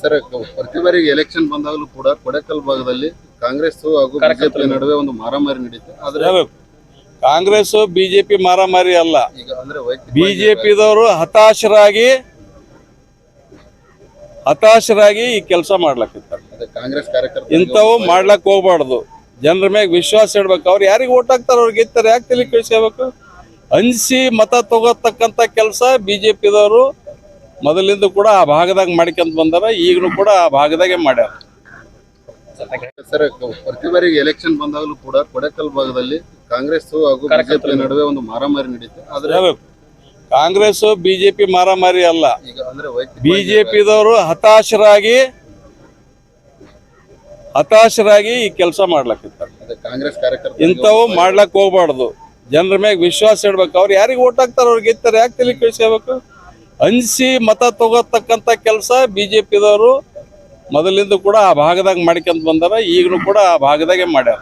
Sir ಪ್ರತಿ ಬಾರಿ election ಬಂದಾಗಲೂ ಕೂಡ ಕೊಡಕಲ್ ಭಾಗದಲ್ಲಿ ಕಾಂಗ್ರೆಸ್ ಹಾಗೂ ಬಿಜೆಪಿ ನಡುವೆ ಒಂದು ಮಾರಾಮಾರಿ ನಡೀತು. ಆದ್ರೆ. ಕಾಂಗ್ರೆಸ್ ಬಿಜೆಪಿ ಮಾರಾಮಾರಿ ಅಲ್ಲ. ಈಗ ಅಂದ್ರೆ ವೈಯಕ್ತಿಕ ಬಿಜೆಪಿದವರು ಹತಾಶರಾಗಿ ಹತಾಶರಾಗಿ ಈ ಕೆಲಸ ಮಾಡ್ಲಕ್ಕಿರ್ತಾರೆ. ಅದೇ ಕಾಂಗ್ರೆಸ್ ಕಾರ್ಯಕರ್ತರು ಇಂಥವು ಮಾಡ್ಲಕ್ ಹೋಗ್ಬಾರ್ದು. ಜನರ ಮ್ಯಾಗ ವಿಶ್ವಾಸ ಇಡ್ಬೇಕು. ಅವ್ರು ಯಾರಿಗೆ ಓಟ್ ಹಾಕ್ತಾರ ಅವ್ರಿಗೆ ಗೆತ್ತಾರೆ ಯಾಕೆ ತಲೆ ಕಳಿಸ್ಕೋಬೇಕು? ಅನ್ಸಿ ಮತ ತಗೋತಕ್ಕಂಥ ಕೆಲಸ ಬಿಜೆಪಿದವರು ಮೊದಲಿಂದ ಕೂಡ ಆ ಭಾಗದಾಗ ಮಾಡ್ಕೊಂತ ಬಂದಾರ ಈಗಲೂ ಕೂಡ ಆ ಭಾಗದಾಗೆ ಮಾಡ್ಯಾರ. ಸರ್ ಪ್ರತಿ ಬಾರಿಗೆ ಎಲೆಕ್ಷನ್ ಬಂದಾಗಲೂ ಕೂಡ ಕೊಡೆಕಲ್ ಭಾಗದಲ್ಲಿ ಕಾಂಗ್ರೆಸ್ ಹಾಗೂ ಬಿಜೆಪಿ ನಡುವೆ ಒಂದು ಮಾರಾಮಾರಿ ನಡೀತು. ಆದ್ರೆ ಕಾಂಗ್ರೆಸ್ ಬಿಜೆಪಿ ಮಾರಾಮಾರಿ ಅಲ್ಲ. ಬಿಜೆಪಿದವರು ಹತಾಶರಾಗಿ ಹತಾಶರಾಗಿ ಈ ಕೆಲಸ ಮಾಡ್ಲಕ್ಕಿರ್ತಾರೆ. ಅದೇ ಕಾಂಗ್ರೆಸ್ ಕಾರ್ಯಕರ್ತ ಇಂಥವು ಮಾಡ್ಲಕ್ ಹೋಗ್ಬಾರ್ದು. ಜನರ ಮ್ಯಾಗ ವಿಶ್ವಾಸ ಇಡ್ಬೇಕು. ಅವ್ರು ಯಾರಿಗೆ ಓಟ್ ಹಾಕ್ತಾರ ಅವ್ರಿಗೆ ಗೆತ್ತಾರೆ ಯಾಕೆ ತಲೆ ಕಳಿಸ್ಕೋಬೇಕು? ಅನ್ಸಿ ಮತ ತಗೋತಕ್ಕಂತ ಕೆಲಸ ಬಿಜೆಪಿದವರು ಮೊದಲಿಂದ ಕೂಡ ಆ ಭಾಗದಾಗ ಮಾಡ್ಕೊಂತ ಬಂದಾರ, ಈಗಲೂ ಕೂಡ ಆ ಭಾಗದಾಗೆ ಮಾಡ್ಯಾರ.